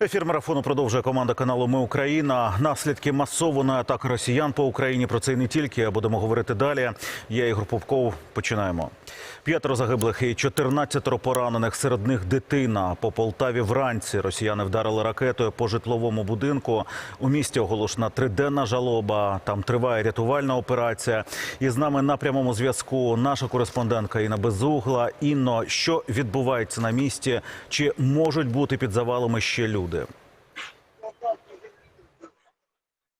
Ефір марафону продовжує команда каналу Ми Україна. Наслідки масованої атаки росіян по Україні. Про це і не тільки. Будемо говорити далі. Я Ігор Попков. Починаємо. П'ятеро загиблих і 14 поранених. Серед них дитина. По Полтаві вранці росіяни вдарили ракетою по житловому будинку. У місті оголошена триденна жалоба. Там триває рятувальна операція. І з нами на прямому зв'язку наша кореспондентка Інна Безугла. Інно, що відбувається на місці? Чи можуть бути під завалами ще люди?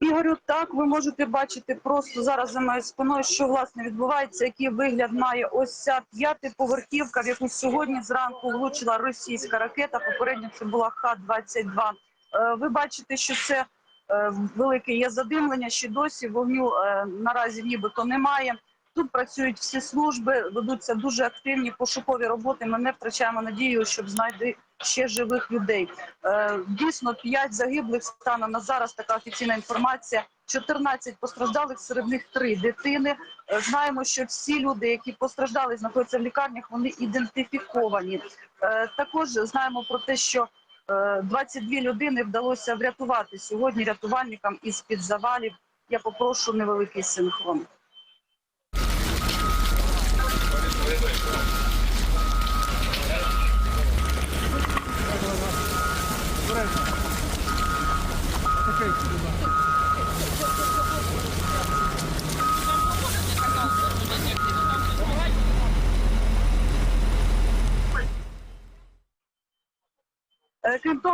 Ігорю, так ви можете бачити просто зараз за моєю спиною, що власне відбувається, який вигляд має ось ця п'ятиповерхівка, в яку сьогодні зранку влучила російська ракета. Попередньо це була Х-22. Е, Ви бачите, що це е, велике є задимлення. Ще досі вогню е, наразі нібито немає. Тут працюють всі служби, ведуться дуже активні пошукові роботи. Ми не втрачаємо надію, щоб знайти ще живих людей. Е, Дійсно, 5 загиблих станом на зараз. Така офіційна інформація. 14 постраждалих, серед них 3 дитини. Е, Знаємо, що всі люди, які постраждали, знаходяться в лікарнях, вони ідентифіковані. Е, Також знаємо про те, що е, 22 людини вдалося врятувати сьогодні рятувальникам із під завалів. Я попрошу невеликий синхрон.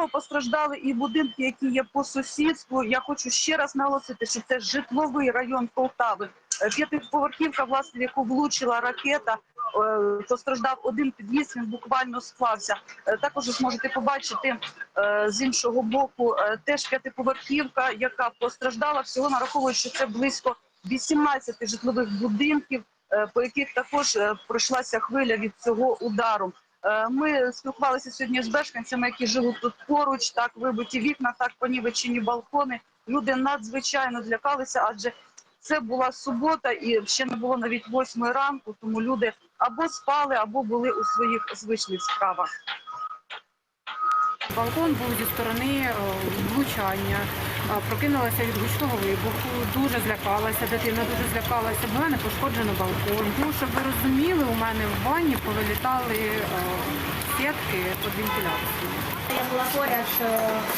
Того, постраждали і будинки, які є по сусідству. Я хочу ще раз наголосити, що це житловий район Полтави. Е, П'ятиповерхівка, власне, яку влучила ракета. е, Постраждав один під'їзд, він буквально склався. Е, Також ви зможете побачити з іншого боку теж п'ятиповерхівка, яка постраждала. Всього нараховують, що це близько 18 житлових будинків, по яких також пройшлася хвиля від цього удару. Е, Ми спілкувалися сьогодні з мешканцями, які живуть тут поруч. Так вибиті вікна, так понівечені балкони. Люди надзвичайно злякалися, адже це була субота і ще не було навіть восьмої ранку. Тому люди або спали, або були у своїх звичних справах. Балкон був зі сторони е, влучання. Прокинулася від гучного вибуху, дуже злякалася, дитина дуже злякалася. В мене пошкоджено балкон. Ну, щоб ви розуміли, у мене в бані повилітали е, сітки під вентиляцією. Я була поряд, що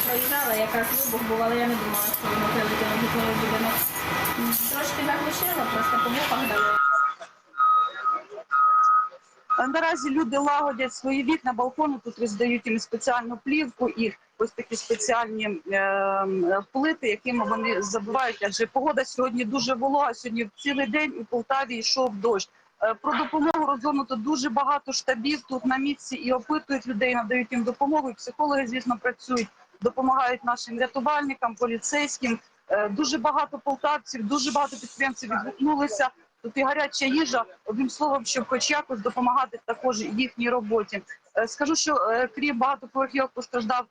проїжджала, якраз вибух був, але я не думала, що воно прилетіло в житловий будинок. Трошки заглушило, просто по вухах дало. Наразі люди лагодять свої вікна, балкони. Тут роздають їм спеціальну плівку і ось такі спеціальні е, плити, якими вони забивають. Адже погода сьогодні дуже волога. Сьогодні цілий день у Полтаві йшов дощ. Е, Про допомогу розгорнуто дуже багато штабів тут на місці і опитують людей, надають їм допомогу. Психологи, звісно, працюють, допомагають нашим рятувальникам, поліцейським. Е, Дуже багато полтавців, дуже багато підприємців відгукнулися. Тут і гаряча їжа, одним словом, щоб хоч якось допомагати також їхній роботі. Е, Скажу, що крім багатоповерхівок постраждав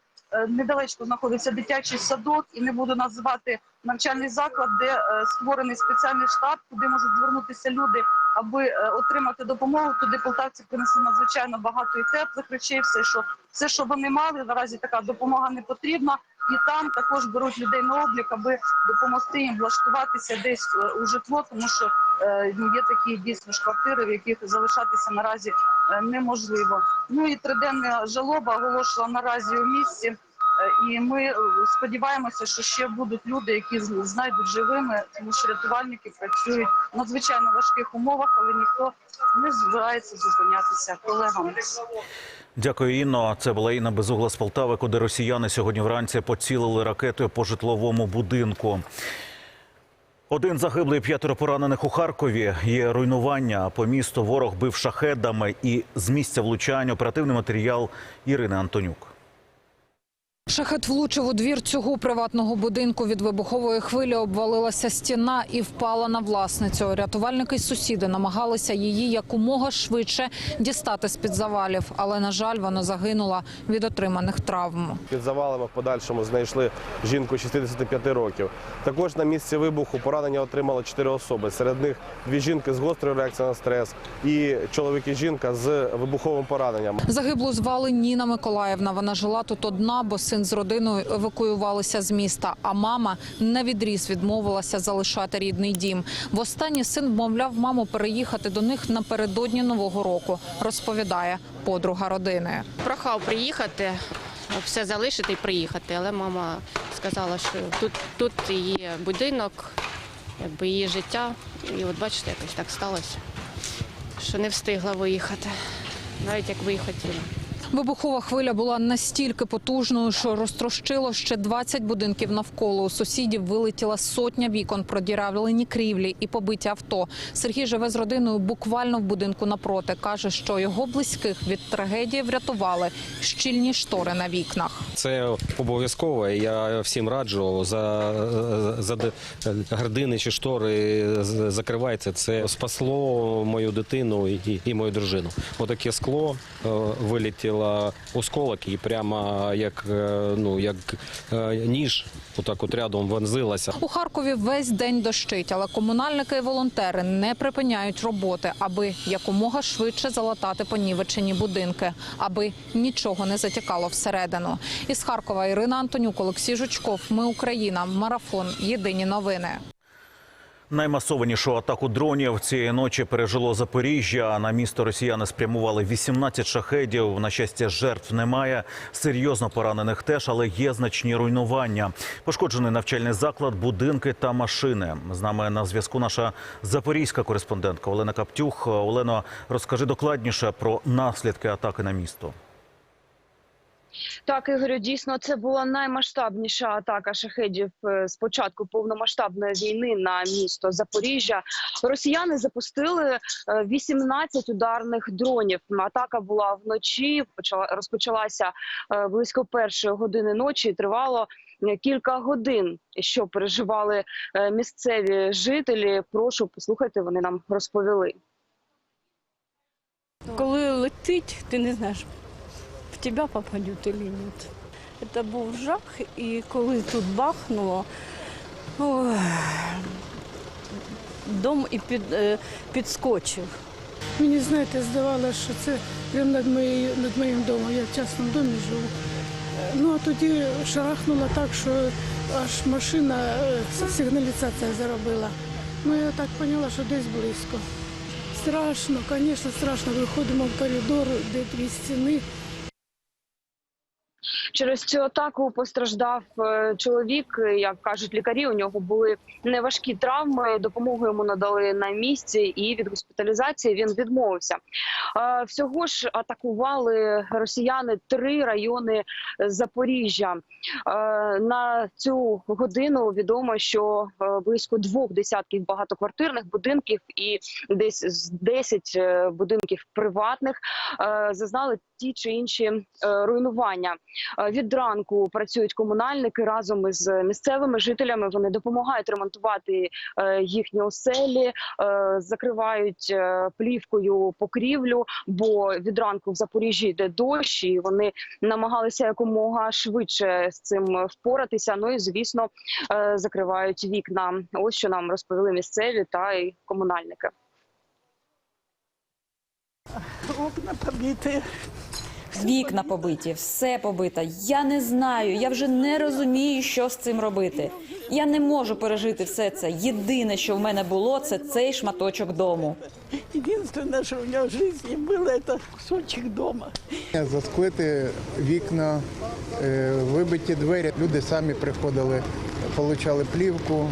недалечко знаходиться дитячий садок, і не буду називати навчальний заклад, де е, створений спеціальний штаб, куди можуть звернутися люди, аби е, отримати допомогу. Туди полтавці принесли надзвичайно багато і теплих речей. Все, що все, що вони мали, наразі така допомога не потрібна. І там також беруть людей на облік, аби допомогти їм влаштуватися десь е, у житло, тому що е, є такі дійсно ж квартири, в яких залишатися наразі е, неможливо. Ну і триденна жалоба оголошена наразі у місті. Е, І ми е, сподіваємося, що ще будуть люди, які знайдуть живими, тому що рятувальники працюють в надзвичайно важких умовах, але ніхто не збирається зупинятися колегам. Дякую, Інно. Це була Інна Безугла з Полтави, куди росіяни сьогодні вранці поцілили ракетою по житловому будинку. Один загиблий, п'ятеро поранених у Харкові. Є руйнування по місту. Ворог бив шахедами і з місця влучань оперативний матеріал Ірини Антонюк. Шахет влучив у двір цього приватного будинку. Від вибухової хвилі обвалилася стіна і впала на власницю. Рятувальники й сусіди намагалися її якомога швидше дістати з під завалів, але на жаль, вона загинула від отриманих травм. Під завалами в подальшому знайшли жінку 65 років. Також на місці вибуху поранення отримали 4 особи. Серед них дві жінки з гострою реакцією на стрес і чоловік і жінка з вибуховим пораненням. Загиблу звали Ніна Миколаївна. Вона жила тут одна, бо син з родиною евакуювалися з міста, а мама на відріз відмовилася залишати рідний дім. Востаннє син вмовляв маму переїхати до них напередодні нового року. Розповідає подруга родини. Прохав приїхати, все залишити і приїхати. Але мама сказала, що тут, тут її будинок, якби її життя. І от бачите, якось так сталося, що не встигла виїхати, навіть як би і хотіла. Вибухова хвиля була настільки потужною, що розтрощило ще 20 будинків навколо. У сусідів вилетіла сотня вікон, продіравлені крівлі і побиті авто. Сергій живе з родиною буквально в будинку напроти. каже, що його близьких від трагедії врятували щільні штори на вікнах. Це обов'язково. Я всім раджу за, за гардини чи штори з- закривайте. Це спасло мою дитину і, і мою дружину. Отаке скло е, вилетіло осколок і прямо як, е, ну, як е, ніж отак от рядом вонзилася. У Харкові весь день дощить, але комунальники і волонтери не припиняють роботи, аби якомога швидше залатати понівечені будинки, аби нічого не затікало всередину. Із Харкова Ірина Антонюк, Олексій Жучков. Ми Україна. Марафон. Єдині новини. Наймасованішу атаку дронів цієї ночі пережило Запоріжжя. На місто росіяни спрямували 18 шахедів. На щастя, жертв немає. Серйозно поранених теж, але є значні руйнування. Пошкоджений навчальний заклад, будинки та машини. З нами на зв'язку наша запорізька кореспондентка Олена Каптюх. Олено, розкажи докладніше про наслідки атаки на місто. Так, Ігорю, дійсно, це була наймасштабніша атака шахедів е, з початку повномасштабної війни на місто Запоріжжя. Росіяни запустили е, 18 ударних дронів. Атака була вночі. Почала розпочалася е, близько першої години ночі. і Тривало е, кілька годин. Що переживали е, місцеві жителі? Прошу послухайте, вони нам розповіли. Коли летить, ти не знаєш, в тебе попадуть чи ні. Це був жах, і коли тут бахнуло, ой, дом і під, е, підскочив. Мені, знаєте, здавалося, що це прямо над, моєю, над моїм домом. Я в частному домі живу. Ну а тоді шарахнуло так, що аж машина е, сигналізація заробила. Ну я так поняла, що десь близько. Страшно, звісно, страшно. Виходимо в коридор, де дві стіни. Через цю атаку постраждав е, чоловік. Як кажуть лікарі, у нього були неважкі травми. Допомогу йому надали на місці, і від госпіталізації він відмовився. Е, Всього ж атакували росіяни три райони Запоріжжя. Е, На цю годину відомо, що близько двох десятків багатоквартирних будинків і десь з 10 е, будинків приватних зазнали ті чи інші е, руйнування. Е, Від ранку працюють комунальники разом із місцевими жителями. Вони допомагають ремонтувати е, їхні оселі, закривають плівкою покрівлю. Бо від ранку в Запоріжжі йде дощ, і вони намагалися якомога швидше з цим впоратися. Ну і звісно, закривають вікна. Ось що нам розповіли місцеві та й комунальники. Окна побиті. Вікна побиті, все побито. Я не знаю. Я вже не розумію, що з цим робити. Я не можу пережити все це. Єдине, що в мене було, це цей шматочок дому. Єдине, що в мене в житті було, це кусочок дома. Засклити вікна, е, вибиті двері. Люди самі приходили, получали плівку,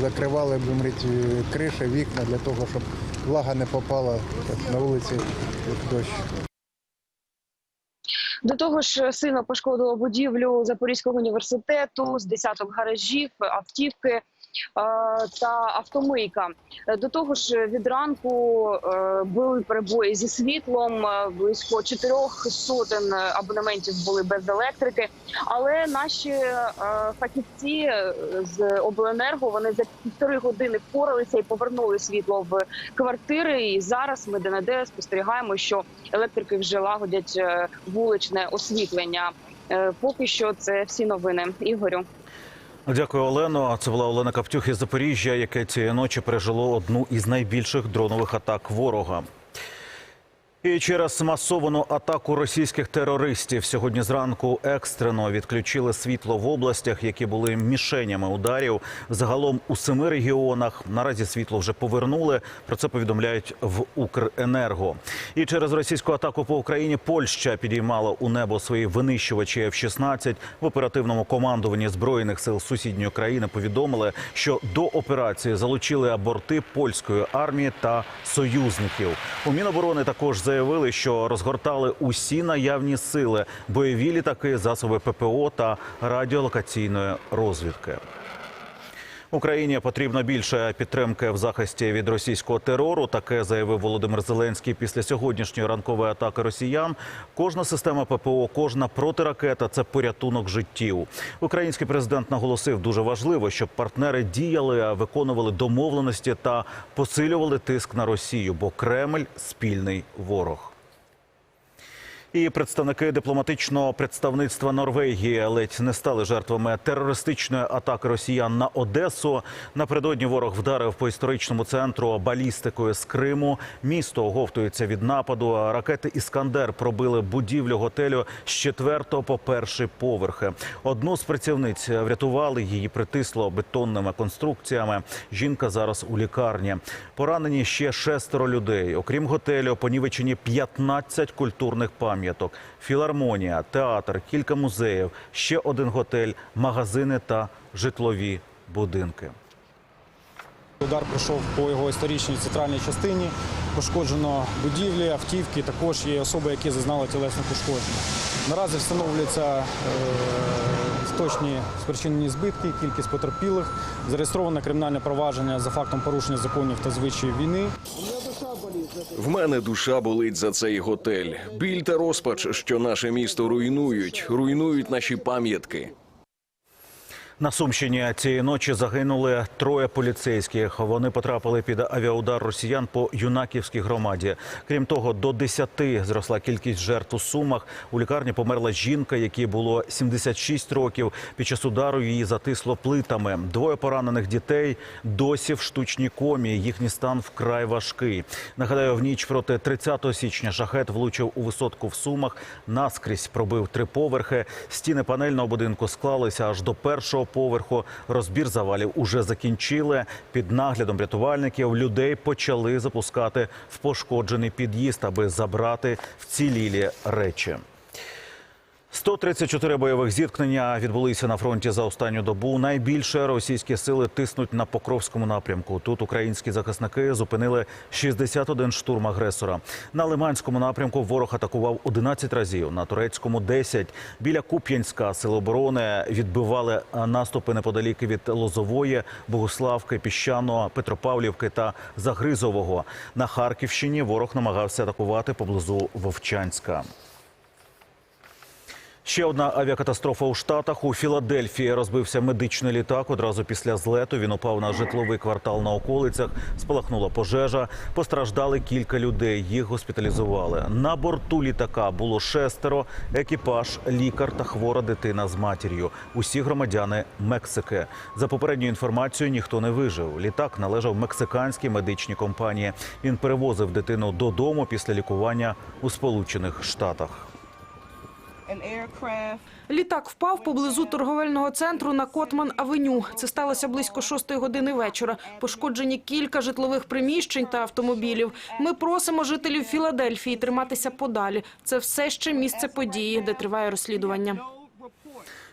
закривали будемо криші, вікна для того, щоб влага не попала на вулиці як дощ. До того ж, сильно пошкодило будівлю Запорізького університету з десяток гаражів, автівки е, та автомийка. До того ж, від ранку е, були перебої зі світлом. е, Близько чотирьох сотень абонементів були без електрики. Але наші фахівці з обленерго вони за півтори години впоралися і повернули світло в квартири. І зараз ми де спостерігаємо, що електрики вже лагодять е, вуличне освітлення. Е, Поки що це всі новини. Ігорю. Дякую, Олено. Це була Олена Каптюх із Запоріжжя, яке цієї ночі пережило одну із найбільших дронових атак ворога. І через масовану атаку російських терористів сьогодні зранку екстрено відключили світло в областях, які були мішенями ударів. Загалом у семи регіонах наразі світло вже повернули. Про це повідомляють в Укренерго. І через російську атаку по Україні Польща підіймала у небо свої винищувачі F-16. В оперативному командуванні збройних сил сусідньої країни повідомили, що до операції залучили аборти польської армії та союзників. У Міноборони також заявили, що розгортали усі наявні сили, бойові літаки, засоби ППО та радіолокаційної розвідки. Україні потрібно більше підтримки в захисті від російського терору. Таке заявив Володимир Зеленський після сьогоднішньої ранкової атаки росіян. Кожна система ППО, кожна протиракета це порятунок життів. Український президент наголосив, дуже важливо, щоб партнери діяли, виконували домовленості та посилювали тиск на Росію, бо Кремль спільний ворог. І представники дипломатичного представництва Норвегії ледь не стали жертвами терористичної атаки росіян на Одесу. Напередодні ворог вдарив по історичному центру балістикою з Криму. Місто оговтується від нападу. Ракети Іскандер пробили будівлю готелю з четвертого по перший поверхи. Одну з працівниць врятували. Її притисло бетонними конструкціями. Жінка зараз у лікарні. Поранені ще шестеро людей. Окрім готелю, понівечені 15 культурних пам'яток. Філармонія, театр, кілька музеїв, ще один готель, магазини та житлові будинки. Удар пройшов по його історичній центральній частині. Пошкоджено будівлі, автівки. Також є особи, які зазнали тілесне пошкодження. Наразі встановлюються е, точні спричинені збитки, кількість потерпілих. Зареєстроване кримінальне провадження за фактом порушення законів та звичаїв війни. В мене душа болить за цей готель. Біль та розпач, що наше місто руйнують, руйнують наші пам'ятки. На Сумщині цієї ночі загинули троє поліцейських. Вони потрапили під авіаудар росіян по юнаківській громаді. Крім того, до 10 зросла кількість жертв у Сумах. У лікарні померла жінка, якій було 76 років. Під час удару її затисло плитами. Двоє поранених дітей досі в штучній комі. Їхній стан вкрай важкий. Нагадаю, в ніч проти 30 січня шахет влучив у висотку в Сумах. Наскрізь пробив три поверхи. Стіни панельного будинку склалися аж до першого поверху. Розбір завалів уже закінчили. Під наглядом рятувальників людей почали запускати в пошкоджений під'їзд, аби забрати вцілілі речі. 134 бойових зіткнення відбулися на фронті за останню добу. Найбільше російські сили тиснуть на Покровському напрямку. Тут українські захисники зупинили 61 штурм агресора. На Лиманському напрямку ворог атакував 11 разів, на турецькому 10. Біля Куп'янська сили оборони відбивали наступи неподалік від Лозової, Богуславки, Піщаного, Петропавлівки та Загризового. На Харківщині ворог намагався атакувати поблизу Вовчанська. Ще одна авіакатастрофа у Штатах. У Філадельфії розбився медичний літак. Одразу після злету він упав на житловий квартал на околицях. Спалахнула пожежа. Постраждали кілька людей. Їх госпіталізували. На борту літака було шестеро. Екіпаж, лікар та хвора дитина з матір'ю. Усі громадяни Мексики. За попередньою інформацією, ніхто не вижив. Літак належав мексиканській медичній компанії. Він перевозив дитину додому після лікування у Сполучених Штатах. Літак впав поблизу торговельного центру на Котман-авеню. Це сталося близько шостої години вечора. Пошкоджені кілька житлових приміщень та автомобілів. Ми просимо жителів Філадельфії триматися подалі. Це все ще місце події, де триває розслідування.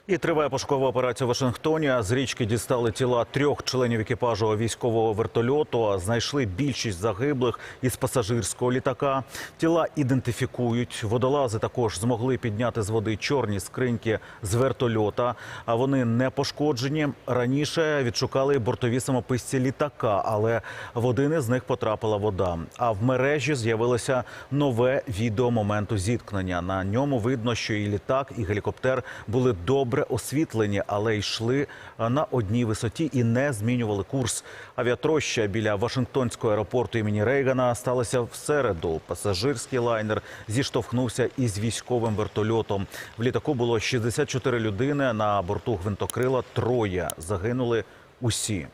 І триває пошукова операція в Вашингтоні. З річки дістали тіла трьох членів екіпажу військового вертольоту. Знайшли більшість загиблих із пасажирського літака. Тіла ідентифікують. Водолази також змогли підняти з води чорні скриньки з вертольота. А вони не пошкоджені. Раніше відшукали бортові самописці літака, але в один із них потрапила вода. А в мережі з'явилося нове відео моменту зіткнення. На ньому видно, що і літак, і гелікоптер були добре освітлені, але йшли на одній висоті і не змінювали курс. Авіатроща біля Вашингтонського аеропорту імені Рейгана сталася в середу. Пасажирський лайнер зіштовхнувся із військовим вертольотом. В літаку було 64 людини. На борту гвинтокрила троє загинули усі.